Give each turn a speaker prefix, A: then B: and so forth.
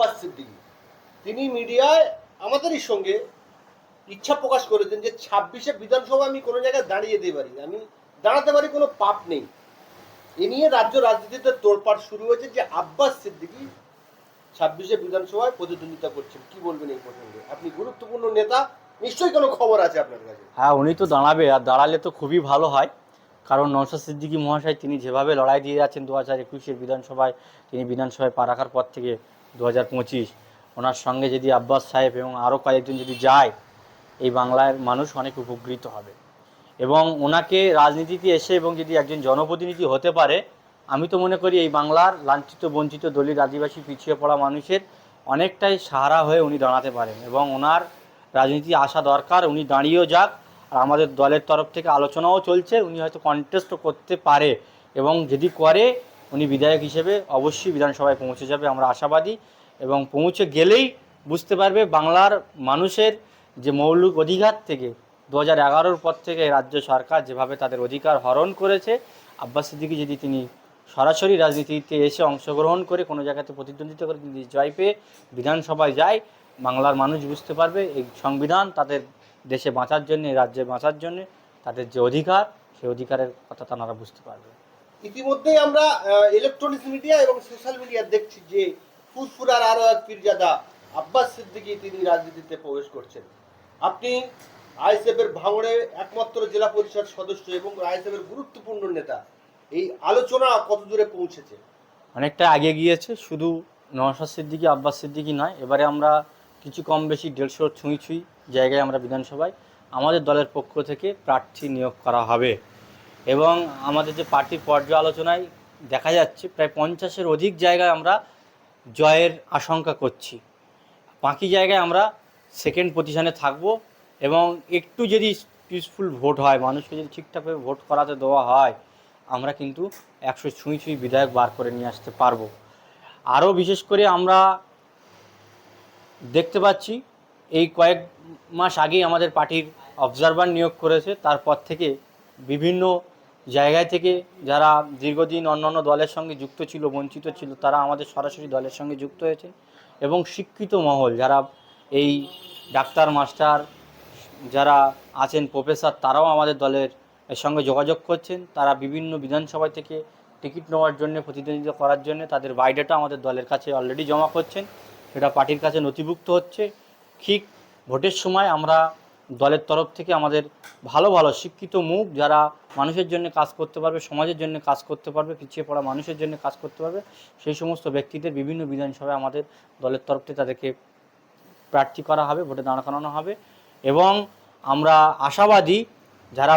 A: আব্বাস সিদ্দিকী তিনি মিডিয়ায় আমাদেরই সঙ্গে ইচ্ছা প্রকাশ করেছেন যে ছাব্বিশে বিধানসভা আমি কোনো জায়গায় দাঁড়িয়ে দিতে পারি আমি দাঁড়াতে পারি কোনো পাপ নেই। এ নিয়ে রাজ্য রাজনীতিতে তোড়পাড় শুরু হয়েছে যে আব্বাস সিদ্দিকী ছাব্বিশে বিধানসভায় প্রতিদ্বন্দ্বিতা করছেন। কি বলবেন এই প্রসঙ্গে? আপনি গুরুত্বপূর্ণ নেতা, নিশ্চয়ই কোনো খবর আছে আপনার কাছে?
B: হ্যাঁ উনি তো দাঁড়াবে। আর দাঁড়ালে তো খুবই ভালো হয়। কারণ নওশাদ সিদ্দিকী মহাশয় তিনি যেভাবে লড়াই দিয়ে যাচ্ছেন দু হাজার একুশের বিধানসভায়, তিনি বিধানসভায় পা রাখার পর থেকে দু হাজার পঁচিশ, ওনার সঙ্গে যদি আব্বাস সাহেব এবং আরও কয়েকজন যদি যায়, এই বাংলার মানুষ অনেক উপকৃত হবে। এবং ওনাকে রাজনীতিতে এসে এবং যদি একজন জনপ্রতিনিধি হতে পারে, আমি তো মনে করি এই বাংলার লাঞ্ছিত, বঞ্চিত, দলিত আদিবাসী, পিছিয়ে পড়া মানুষের অনেকটাই সাহারা হয়ে উনি দাঁড়াতে পারেন এবং ওনার রাজনীতি আসা দরকার, উনি দাঁড়িয়েও যাক, আর আমাদের দলের তরফ থেকে আলোচনাও চলছে, উনি হয়তো কন্টেস্টও করতে পারে এবং যদি করে উনি বিধায়ক হিসেবে অবশ্যই বিধানসভায় পৌঁছে যাবে, আমরা আশাবাদী। এবং পৌঁছে গেলেই বুঝতে পারবে বাংলার মানুষের যে মৌলিক অধিকার থেকে, দু হাজার এগারোর পর থেকে রাজ্য সরকার যেভাবে তাদের অধিকার হরণ করেছে, আব্বাস সিদ্দিকী যদি তিনি সরাসরি রাজনীতিতে এসে অংশগ্রহণ করে কোনো জায়গাতে প্রতিদ্বন্দ্বিতা করে যদি জয় পেয়ে বিধানসভায় যায়, বাংলার মানুষ বুঝতে পারবে এই সংবিধান তাদের দেশে বাঁচার জন্য, রাজ্যে বাঁচার জন্য তাদের যে অধিকার, সেই অধিকারের কথা তারা বুঝতে পারবে।
A: ইতিমধ্যেই আমরা ইলেকট্রনিক্স মিডিয়া এবং সোশ্যাল মিডিয়া দেখছি যে ফুসফুরার আরও এক পীরজাদা আব্বাস সিদ্দিকী তিনি রাজনীতিতে প্রবেশ করছেন। আপনি আইএসএফের ভাঙড়ে একমাত্র জেলা পরিষদ সদস্য এবং আইএসএফের গুরুত্বপূর্ণ নেতা, এই আলোচনা কত দূরে পৌঁছেছে?
B: অনেকটা আগে গিয়েছে, শুধু নওশাদ সিদ্দিকী, আব্বাস সিদ্দিকী নয়, এবারে আমরা কিছু কম বেশি দেড়শো ছুঁই ছুঁই জায়গায় আমরা বিধানসভায় আমাদের দলের পক্ষ থেকে প্রার্থী নিয়োগ করা হবে। এবং আমাদের যে পার্টির পর্যালোচনায় দেখা যাচ্ছে, প্রায় পঞ্চাশের অধিক জায়গায় আমরা জয়ের আশঙ্কা করছি। বাকি জায়গায় আমরা সেকেন্ড পজিশনে থাকব এবং একটু যদি পিসফুল ভোট হয়, মানুষকে যদি ঠিকঠাকভাবে ভোট করাতে দেওয়া হয়, আমরা কিন্তু একশো ছুঁই ছুঁই বিধায়ক বার করে নিয়ে আসতে পারব। আরও বিশেষ করে আমরা দেখতে পাচ্ছি, এই কয়েক মাস আগেই আমাদের পার্টির অবজারভার নিয়োগ করেছে, তারপর থেকে বিভিন্ন জায়গায় থেকে যারা দীর্ঘদিন অন্যান্য দলের সঙ্গে যুক্ত ছিল, বঞ্চিত ছিল, তারা আমাদের সরাসরি দলের সঙ্গে যুক্ত হয়েছে এবং শিক্ষিত মহল যারা এই ডাক্তার, মাস্টার যারা আছেন, প্রফেসর, তারাও আমাদের দলের সঙ্গে যোগাযোগ করছেন। তারা বিভিন্ন বিধানসভা থেকে টিকিট নেওয়ার জন্য, প্রতিদ্বন্দ্বিতা করার জন্য তাদের বায়োডাটা আমাদের দলের কাছে অলরেডি জমা করছেন। সেটা পার্টির কাছে নথিভুক্ত হচ্ছে। ঠিক ভোটের সময় আমরা দলের তরফ থেকে আমাদের ভালো ভালো শিক্ষিত মুখ যারা মানুষের জন্য কাজ করতে পারবে, সমাজের জন্য কাজ করতে পারবে, পিছিয়ে পড়া মানুষের জন্য কাজ করতে পারবে, সেই সমস্ত ব্যক্তিদের বিভিন্ন বিধানসভায় আমাদের দলের তরফ থেকে তাদেরকে প্রার্থী করা হবে, ভোটে দাঁড় করানো হবে এবং আমরা আশাবাদী যারা